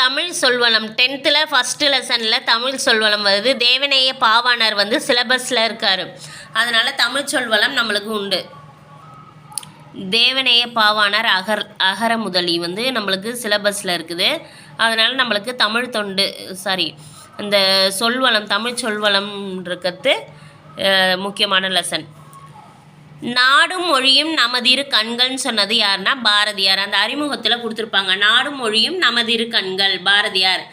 தமிழ் சொல்வளம் டென்த்தில் ஃபஸ்ட்டு லெசனில் தமிழ் சொல்வளம் வருது. தேவநேய பாவாணர் வந்து சிலபஸில் இருக்கார். அதனால் தமிழ் சொல்வளம் நம்மளுக்கு உண்டு. தேவநேய பாவாணர் அகர் அகர முதலி வந்து நம்மளுக்கு சிலபஸில் இருக்குது. அதனால் நம்மளுக்கு தமிழ் தொண்டு சாரி இந்த சொல்வளம் தமிழ் சொல்வளம் இருக்கிறது முக்கியமான லெசன் நாடும் மொழியும் நமதிரு கண்கள்னு சொன்னது யாருன்னா பாரதியார். அந்த அறிமுகத்தில் கொடுத்துருப்பாங்க. நாடும் மொழியும் நமதிரு கண்கள். பாரதியார்.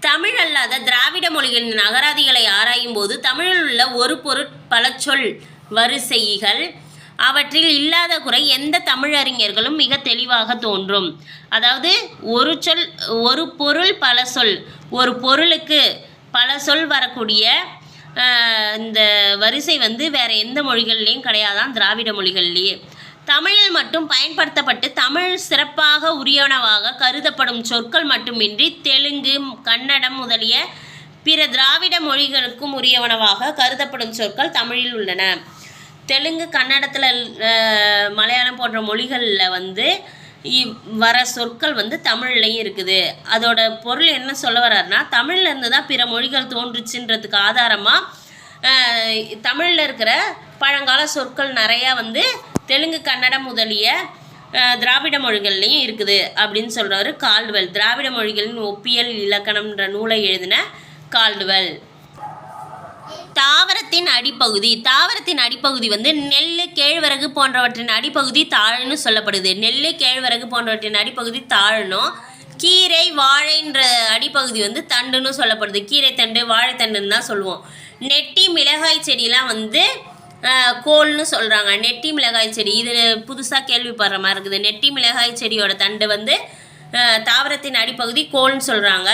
தமிழ் அல்லாத திராவிட மொழிகளின் நகராதிகளை ஆராயும் போது தமிழில் உள்ள ஒரு பொருட் பல சொல் வரிசைகள் அவற்றில் இல்லாத குறை எந்த தமிழறிஞர்களும் மிக தெளிவாக தோன்றும். அதாவது ஒரு சொல் ஒரு பொருள் பல சொல். ஒரு பொருளுக்கு பல சொல் வரக்கூடிய இந்த வரிசை வந்து வேறு எந்த மொழிகள்லேயும் கிடையாதான் திராவிட மொழிகள்லேயே. தமிழில் மட்டும் பயன்படுத்தப்பட்டு தமிழ் சிறப்பாக உரியனவாக கருதப்படும் சொற்கள் மட்டுமின்றி தெலுங்கு கன்னடம் முதலிய பிற திராவிட மொழிகளுக்கும் உரியவனவாக கருதப்படும் சொற்கள் தமிழில் உள்ளன. தெலுங்கு கன்னடத்தில் மலையாளம் போன்ற மொழிகளில் வந்து வர சொற்கள் வந்து தமிழ்லையும் இருக்குது. அதோட பொருள் என்ன சொல்ல வர்றாருன்னா தமிழ்லேருந்து தான் பிற மொழிகள் தோன்றுச்சுன்றதுக்கு ஆதாரமாக தமிழில் இருக்கிற பழங்கால சொற்கள் நிறையா வந்து தெலுங்கு கன்னடம் முதலிய திராவிட மொழிகள்லையும் இருக்குது அப்படின்னு சொல்கிறவர் கால்டுவெல். திராவிட மொழிகளின் ஒப்பியல் இலக்கணம்ன்ற நூலை எழுதின கால்டுவெல். தாவரத்தின் அடிப்பகுதி தாவரத்தின் அடிப்பகுதி வந்து நெல் கேழ்வரகு போன்றவற்றின் அடிப்பகுதி தாழ்னு சொல்லப்படுது. நெல் கேழ்வரகு போன்றவற்றின் அடிப்பகுதி தாழ்னும் கீரை வாழைன்ற அடிப்பகுதி வந்து தண்டுன்னு சொல்லப்படுது. கீரை தண்டு வாழைத்தண்டுன்னு தான் சொல்லுவோம். நெட்டி மிளகாய் செடியெலாம் வந்து கோல்னு சொல்கிறாங்க நெட்டி மிளகாய் செடி. இது புதுசாக கேள்விப்படுற மாதிரி இருக்குது. நெட்டி மிளகாய் செடியோட தண்டு வந்து தாவரத்தின் அடிப்பகுதி கோல்னு சொல்கிறாங்க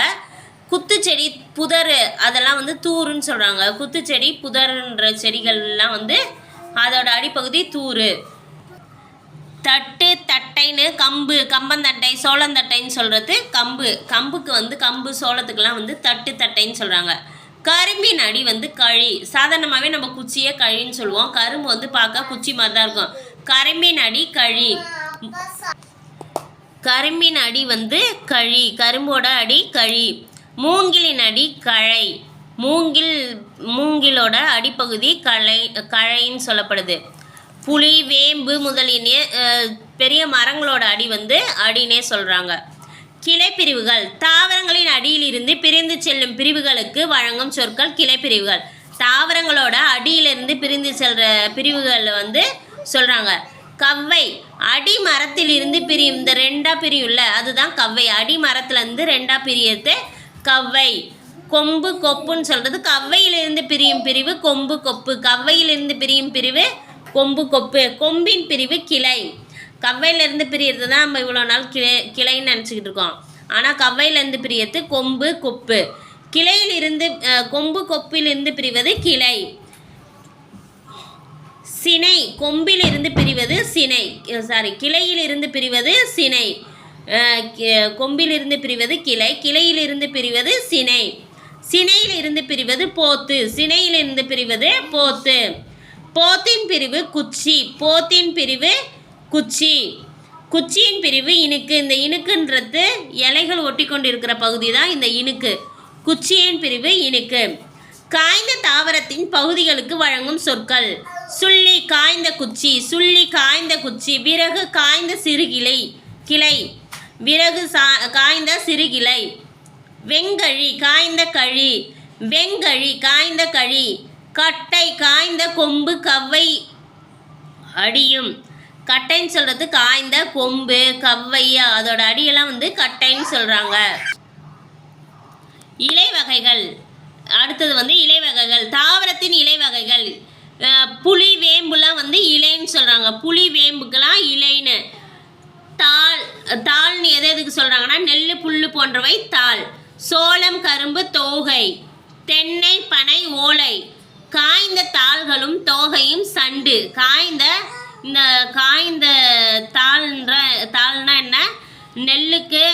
குத்துச்செடி புதர் அதெல்லாம் வந்து தூருன்னு சொல்கிறாங்க குத்துச்செடி புதர்ன்ற செடிகள்லாம் வந்து அதோட அடிப்பகுதி தூரு தட்டு தட்டைன்னு கம்பு கம்பந்தட்டை சோளந்தட்டைன்னு சொல்கிறது கம்பு. கம்புக்கு வந்து கம்பு சோளத்துக்கெல்லாம் வந்து தட்டு தட்டைன்னு சொல்கிறாங்க கரும்பின் அடி வந்து கழி. சாதாரணமாகவே நம்ம குச்சியே கழின்னு சொல்லுவோம். கரும்பு வந்து பார்க்க குச்சி மாதிரி தான் இருக்கும். கரும்பின் அடி கழி. கரும்பின் அடி வந்து கழி. கரும்போட அடி கழி. மூங்கிலின் அடி கழை. மூங்கில் மூங்கிலோட அடிப்பகுதி களை கழைன்னு சொல்லப்படுது. புளி வேம்பு முதலிய பெரிய மரங்களோட அடி வந்து அடினே சொல்கிறாங்க கிளை பிரிவுகள் தாவரங்களின் அடியிலிருந்து பிரிந்து செல்லும் பிரிவுகளுக்கு வழங்கும் சொற்கள் கிளை பிரிவுகள் தாவரங்களோட அடியிலிருந்து பிரிந்து செல்ற பிரிவுகள் வந்து சொல்கிறாங்க கவ்வை. அடி மரத்திலிருந்து பிரியும். இந்த ரெண்டா பிரியும்ல அதுதான் கவ்வை. அடி மரத்துலேருந்து ரெண்டா பிரியத்தை கவ்வை. கொம்பு கொப்புன்னு சொல்கிறது கவ்வையிலிருந்து பிரியும் பிரிவு கொம்பு கொப்பு. கவ்வையிலிருந்து பிரியும் பிரிவு கொம்பு கொப்பு. கொம்பின் பிரிவு கிளை. கவ்வையிலேருந்து பிரியறது தான் நம்ம இவ்வளோ நாள் கிளை கிளைன்னு நினச்சிக்கிட்டு இருக்கோம். ஆனால் கவ்வையிலேருந்து பிரியறது கொம்பு கொப்பு. கிளையிலிருந்து கொம்பு கொப்பிலிருந்து பிரிவது கிளை. சினை. கொம்பிலிருந்து பிரிவது சினை. சாரி கிளையிலிருந்து பிரிவது சினை. கொம்பிலிருந்து பிரிவது கிளை கிளையிலிருந்து பிரிவது சினை. சினையிலிருந்து பிரிவது போத்து சினையிலிருந்து பிரிவது போத்து. போத்தின் பிரிவு குச்சி போத்தின் பிரிவு குச்சி. குச்சியின் பிரிவு இனுக்கு இந்த இனுக்குன்றது இலைகள் ஒட்டி கொண்டிருக்கிற பகுதி தான் இந்த இனுக்கு குச்சியின் பிரிவு இனுக்கு காய்ந்த தாவரத்தின் பகுதிகளுக்கு வழங்கும் சொற்கள். சுள்ளி காய்ந்த குச்சி சுள்ளி காய்ந்த குச்சி விறகு காய்ந்த சிறுகிளை கிளை. விறகு சா காய்ந்த சிறுகிளை. வெங்கழி காய்ந்த கழி. வெங்கழி காய்ந்த கழி. கட்டை காய்ந்த கொம்பு கவ்வை. அடியும். கட்டைன்னு சொல்கிறது காய்ந்த கொம்பு கவ்வை. அதோட அடியெல்லாம் வந்து கட்டைன்னு சொல்கிறாங்க இலை வகைகள் அடுத்தது வந்து இலை வகைகள் தாவரத்தின் இலை வகைகள் அஹ், புளி வேம்புலாம் வந்து இலைன்னு சொல்கிறாங்க புளி வேம்புக்கெல்லாம் இலைன்னு. தாள்னு எது எதுக்கு சொல்கிறாங்கன்னா நெல் புல் போன்றவை தாள். சோளம் கரும்பு தோகை. தென்னை பனை ஓலை. காய்ந்த தாள்களும் தோகையும் சண்டு. காய்ந்த இந்த காய்ந்த தாள்ன்ற தாள்னா என்ன? நெல்லுக்கு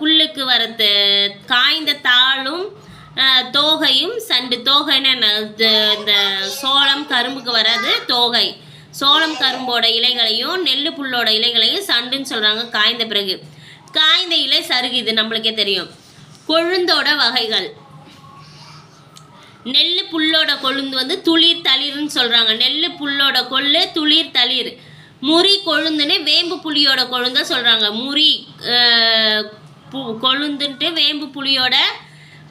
புல்லுக்கு வரது காய்ந்த தாளும் தோகையும் சண்டு. தோகைன்னு என்ன? இந்த சோளம் கரும்புக்கு வர்றது தோகை. சோளம் கரும்போட இலைகளையும் நெல் புல்லோட இலைகளையும் சண்டுன்னு சொல்கிறாங்க காய்ந்த பிறகு. காய்ந்த இலை சருகு இது நம்மளுக்கே தெரியும். கொழுந்தோட வகைகள். நெல் புல்லோட கொழுந்து வந்து துளிர் தளிர்னு சொல்கிறாங்க நெல் புல்லோட கொள்ளு துளிர் தளிர். முறி கொழுந்துன்னு வேம்பு புளியோட கொழுந்த சொல்கிறாங்க முறி பு கொழுந்துன்ட்டு வேம்பு புளியோட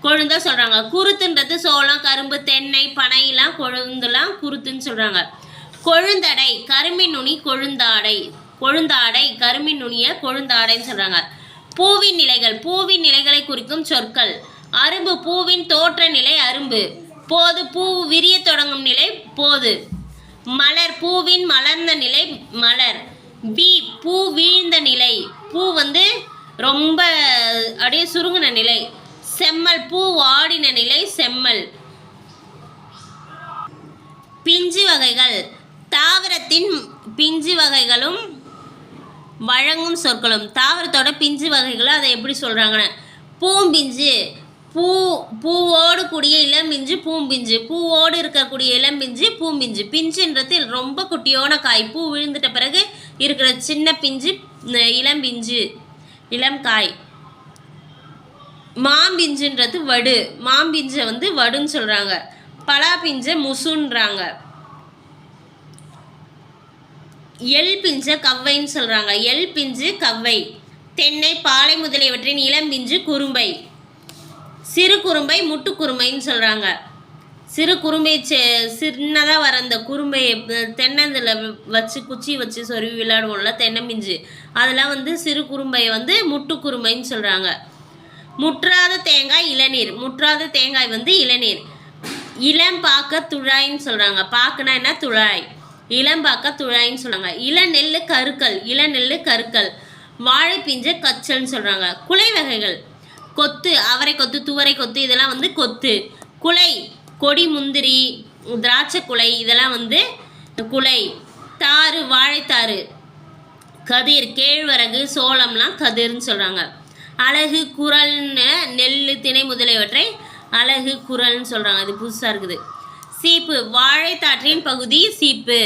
கொழுந்த சொல்கிறாங்க குருத்துன்றது சோளம் கரும்பு தென்னை பனையெல்லாம் கொழுந்துலாம் குருத்துன்னு சொல்கிறாங்க கொழுந்தடை கருமி நுனி கொழுந்தாடை. கொழுந்தாடை கருமி நுனிய கொழுந்தாடைன்னு சொல்கிறாங்க பூவின் நிலைகள் பூவின் நிலைகளை குறிக்கும் சொற்கள். அரும்பு பூவின் தோற்ற நிலை அரும்பு. போது பூ விரிய தொடங்கும் நிலை போது. மலர் பூவின் மலர்ந்த நிலை மலர். பி பூ வீழ்ந்த நிலை. பூ வந்து ரொம்ப அப்படியே சுருங்கின நிலை. செம்மல் பூ வாடின நிலை செம்மல். பிஞ்சு வகைகள். தாவரத்தின் பிஞ்சு வகைகளும் வழங்கும் சொற்களும். தாவரத்தோட பிஞ்சு வகைகளும் அதை எப்படி சொல்கிறாங்கன்னு பூம்பிஞ்சு பூ பூவோடு கூடிய இளம்பிஞ்சு பூம்பிஞ்சு. பூவோடு இருக்கக்கூடிய இளம்பிஞ்சு பூம்பிஞ்சு. பிஞ்சுன்றது ரொம்ப குட்டியோன காய். பூ விழுந்துட்ட பிறகு இருக்கிற சின்ன பிஞ்சு இளம்பிஞ்சு இளம் காய் மாம்பிஞ்சுன்றது வடு. மாம்பிஞ்சை வந்து வடுன்னு சொல்கிறாங்க பலாப்பிஞ்சை முசுன்றாங்க. எல் பிஞ்ச கவ்வைன்னு சொல்கிறாங்க எல் பிஞ்சு கவ்வை. தென்னை பாலை முதலியவற்றின் இளம்பிஞ்சு குறும்பை. சிறு குறும்பை முட்டு குறும்பைன்னு சொல்கிறாங்க சிறு குறும்பை சின்னதாக வர அந்த குறும்பையை தென்னந்தில் வச்சு குச்சி வச்சு சொருவி விளையாடுவோம்ல தென்னம்பிஞ்சு அதெல்லாம் வந்து சிறு குறும்பையை வந்து முட்டு குறும்பைன்னு சொல்கிறாங்க முற்றாத தேங்காய் இளநீர். முற்றாத தேங்காய் வந்து இளநீர். இளம் பார்க்க துழாயின்னு சொல்கிறாங்க பாக்குனா என்ன? துழாய். இளம்பாக்க துழாய்ன்னு சொல்கிறாங்க இளநெல்லு கருக்கல் இளநெல்லு கருக்கல் வாழைப்பிஞ்ச கச்சல்னு சொல்கிறாங்க குலை வகைகள். கொத்து அவரை கொத்து துவரை கொத்து இதெல்லாம் வந்து கொத்து. குலை கொடி முந்திரி திராட்சை குலை இதெல்லாம் வந்து குலை. தாறு வாழைத்தாறு. கதிர் கேழ்வரகு சோளம்லாம் கதிர்னு சொல்கிறாங்க அழகு குரல்னு நெல் திணை முதலியவற்றை அழகு குரல்னு சொல்கிறாங்க அது புதுசாக இருக்குது. சீப்பு. வாழைத்தாற்றின் பகுதி சீப்பு.